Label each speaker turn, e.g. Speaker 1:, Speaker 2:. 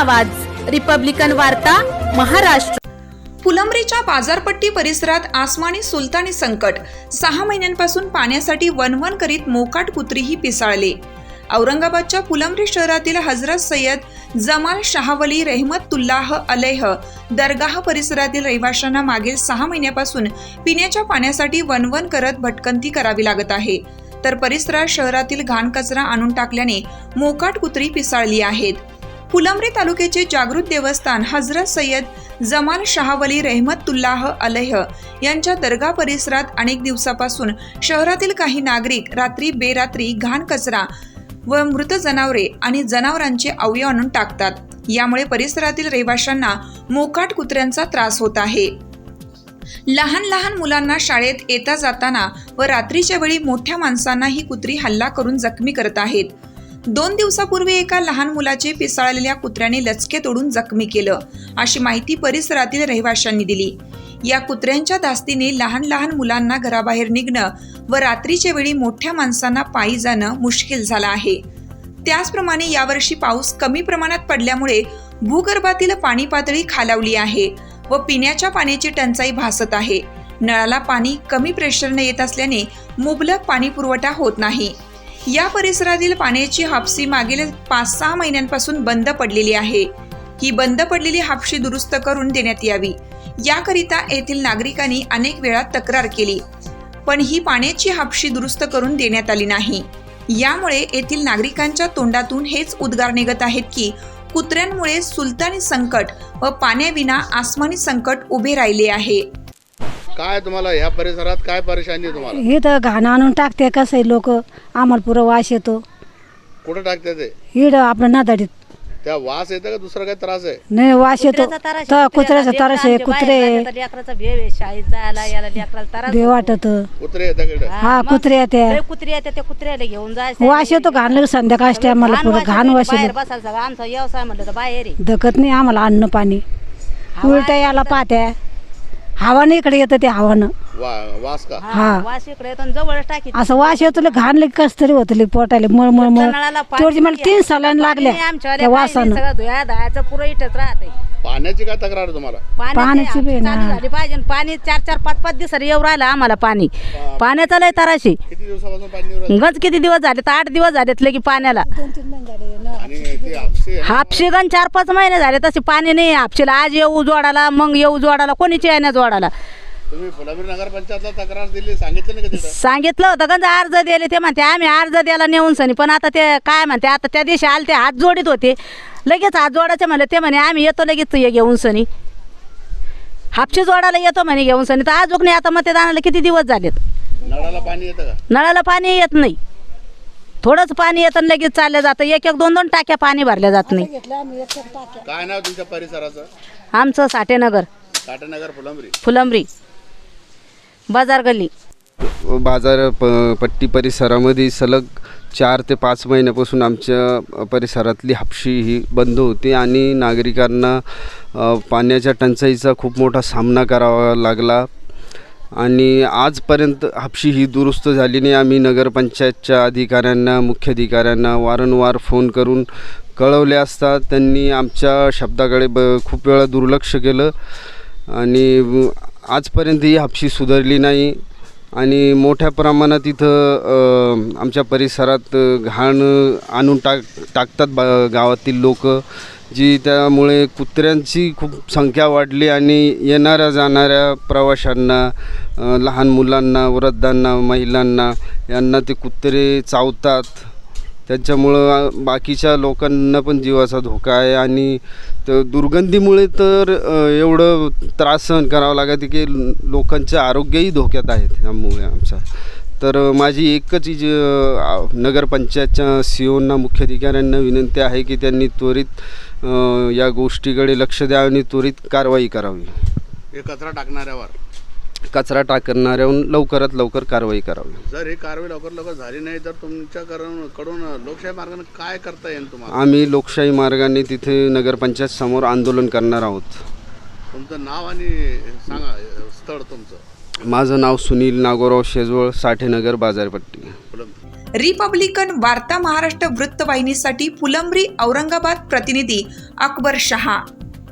Speaker 1: आवाज. रिपब्लिकन वार्ता महाराष्ट्र.
Speaker 2: फुलंब्रीच्या बाजारपट्टी परिसरात आसमानी सुलतानी संकट. सहा महिन्यांपासून पाण्यासाठी वनवन करीत मोकाट कुत्रीही पिसाळले. औरंगाबादच्या फुलंब्री शहरातील हजरत सय्यद जमाल शाहवली रेहमतुल्लाह अलेह दरगाह परिसरातील रहिवाशांना मागील सहा महिन्यापासून पिण्याच्या पाण्यासाठी वनवन करत भटकंती करावी लागत आहे. तर परिसरात शहरातील घाण कचरा आणून टाकल्याने मोकाट कुत्री पिसाळली आहेत. फुलंब्री तालुक्याचे जागृत देवस्थान हजरत सय्यद जमाल शाहवली रेहमतुल्लाह अलेह यांच्या दर्गा परिसरात अनेक दिवसापासून शहरातील काही नागरिक रात्री बेरात्री घाण कचरा व मृत जनावरे आणि जनावरांचे अवयव आणून टाकतात. यामुळे परिसरातील रहिवाशांना मोकाट कुत्र्यांचा त्रास होत आहे. लहान लहान मुलांना शाळेत येता जाताना व रात्रीच्या वेळी मोठ्या माणसांना ही कुत्री हल्ला करून जखमी करत आहेत. दोन दिवसापूर्वी एका लहान मुलाचे पिसाळलेल्या कुत्र्याने लचके तोडून जखमी केलं अशी माहिती परिसरातील रहिवाशांनी दिली. या कुत्र्यांच्या धास्तीने लहान लहान मुलांना घराबाहेर निघणं व रात्रीच्या वेळी मोठ्या माणसांना पायी जाणं मुश्किल झालं आहे. त्याचप्रमाणे यावर्षी पाऊस कमी प्रमाणात पडल्यामुळे भूगर्भातील पाणी पातळी खालावली आहे व पिण्याच्या पाण्याची टंचाई भासत आहे. नळाला पाणी कमी प्रेशरने येत असल्याने मुबलक पाणी पुरवठा होत नाही. या परिसरातील पाण्याची हापसी मागील पाच सहा महिन्यांपासून बंद पडलेली आहे. ही बंद पडलेली हापशी दुरुस्त करून देण्यात यावी. याकरिता येथील नागरिकांनी अनेक वेळा तक्रार केली. पण ही पाण्याची हापशी दुरुस्त करून देण्यात आली नाही. यामुळे येथील नागरिकांच्या तोंडातून हेच उद्गार निघत आहेत की कुत्र्यांमुळे सुलतानी संकट व पाण्याविना आसमानी संकट उभे राहिले आहे.
Speaker 3: काय तुम्हाला ह्या परिसरात काय परेशानी आहे तुम्हाला?
Speaker 4: हे तर घाण आणून टाकते कसं आहे लोक. आम्हाला पुरं वास येतो.
Speaker 3: कुठं टाकते ते?
Speaker 4: हिड आपलं नादाडीत.
Speaker 3: त्या वास येतं का? दुसरा काय त्रास आहे?
Speaker 4: नाही वास येतो.
Speaker 5: कुत्र्याचा तरास
Speaker 4: तर
Speaker 5: आहे,
Speaker 4: कुत्र्याचा
Speaker 5: लेकरं
Speaker 4: तरस आहे.
Speaker 5: आमचे
Speaker 4: कुत्रे
Speaker 5: लेकराचा भेव आहे. शाळेत जायला याला लेकराला त्रास
Speaker 4: भे. वाटत.
Speaker 3: कुत्रे
Speaker 4: हा, कुत्रे येते.
Speaker 5: लय कुत्रे येते त्या कुत्र्याला घेऊन जायचं
Speaker 4: वास येतो घाण लगेच संध्याकाळ असते आम्हाला पुरं घाण वास
Speaker 5: बाहेर
Speaker 4: येतो.
Speaker 5: बसायला सगळं आमचा व्यवसाय म्हणलं तर बाहेर आहे.
Speaker 4: धकत नाही आम्हाला अन्न पाणी. उलट्या याला पाहत्या हवानं इकडे येतं ते हवानं.
Speaker 3: वा वास का?
Speaker 5: हा. वास इकडे येतो आणि जवळच टाकी
Speaker 4: असं वास येतो लय घाण कस तरी होतं लय पोटाले मळ मळ मळ. तेवढी मला तीन सलाईन लागल्या त्या वासानं.
Speaker 5: सगळं धुया धायाचं पुरं इथंच राहते
Speaker 3: पाण्याची काय तक्रार आहे तुम्हाला?
Speaker 4: पाण्याची बी ना.
Speaker 5: झाली पाहिजे. पाणी चार चार पाच पाच दिवसाला येऊ राहिलं आम्हाला पाणी. पाण्याचा लय तराशी.
Speaker 3: किती दिवसापासून पाणी येऊ राहिलं?
Speaker 5: गंज किती दिवस झाले? तर आठ दिवस झालेत लगी पाण्याला.
Speaker 3: आणि ते हापसे आहे ना,
Speaker 5: हापशी गण चार पाच महिने झाले. तसे पाणी नाही. हापशीला आज येऊ जोडाला मग येऊ जोडाला. कोणीच येण्या जोडाला?
Speaker 3: तुम्ही फुलाबीर नगरपंचायतला तक्रार दिली सांगितलं नाही का तिथं?
Speaker 5: सांगितलं होतं. गंज अर्ज दिले. ते म्हणते आम्ही अर्ज द्यायला नेऊन सनी. पण आता ते काय म्हणते आता त्या दिवशी आले ते हात जोडीत होते. लगेच हात जोडायचे म्हणले ते म्हणे आम्ही येतो लगेच हे घेऊन सनी. हापशी जोडायला येतो म्हणे घेऊन सनी. तर अजून नाही आता मतदानाला किती दिवस झालेत?
Speaker 3: नळाला पाणी येतं का?
Speaker 5: नळाला पाणी येत नाही. थोडंच पाणी येतं आणि लगेच चाललं जातं. एक एक दोन दोन टाक्या पाणी भरल्या जात नाही.
Speaker 3: काय नाव तुमच्या परिसराचं?
Speaker 5: आमचं साठेनगर.
Speaker 3: टाटानगर फुलंबरी.
Speaker 5: फुलंब्री. बाजार गल्ली.
Speaker 6: बाजार प पट्टी परिसरामध्ये सलग चार ते पाच महिन्यापासून आमच्या परिसरातली हापशी ही बंद होती आणि नागरिकांना पाण्याच्या टंचाईचा खूप मोठा सामना करावा लागला. आणि आजपर्यंत हापशी ही दुरुस्त झाली नाही. आम्ही नगरपंचायतच्या अधिकाऱ्यांना मुख्याधिकाऱ्यांना वारंवार फोन करून कळवले असता त्यांनी आमच्या शब्दाकडे ब खूप वेळा दुर्लक्ष केलं. आणि आजपर्यंत ही हापशी सुधारली नाही. आणि मोठ्या प्रमाणात इथं आमच्या परिसरात घाण आणून टाक टाकतात बा गावातील लोक जी त्यामुळे कुत्र्यांची खूप संख्या वाढली आणि येणाऱ्या जाणाऱ्या प्रवाशांना लहान मुलांना वृद्धांना महिलांना यांना ते कुत्रे चावतात. त्याच्यामुळं बाकीच्या लोकांना पण जीवाचा धोका आहे आणि तर दुर्गंधीमुळे तर एवढं त्रास सहन करावा लागत की लोकांचे आरोग्यही धोक्यात आहेत त्यामुळे आमचा तर माझी एकच जी नगरपंचायतच्या सी ओना मुख्याधिकाऱ्यांना विनंती आहे की त्यांनी त्वरित या गोष्टीकडे लक्ष द्यावं आणि त्वरित कारवाई करावी.
Speaker 3: हे कचरा टाकणाऱ्यावर.
Speaker 6: कचरा टाकणाऱ्याहून लवकरात लवकर कारवाई करावी.
Speaker 3: जर ही कारवाई लवकर लवकर झाली नाही तर तुमच्याकडून कडून लोकशाही मार्गाने काय करता येईल तुम्हाला?
Speaker 6: आम्ही लोकशाही मार्गाने तिथे नगरपंचायत समोर आंदोलन करणार आहोत.
Speaker 3: तुमचं नाव आणि सांगा स्थळ तुमचं.
Speaker 6: माझं नाव सुनील नागोराव शेजवळ साठेनगर बाजारपट्टी.
Speaker 2: रिपब्लिकन वार्ता महाराष्ट्र वृत्तवाहिनीसाठी फुलंब्री औरंगाबाद प्रतिनिधी अकबर शहा.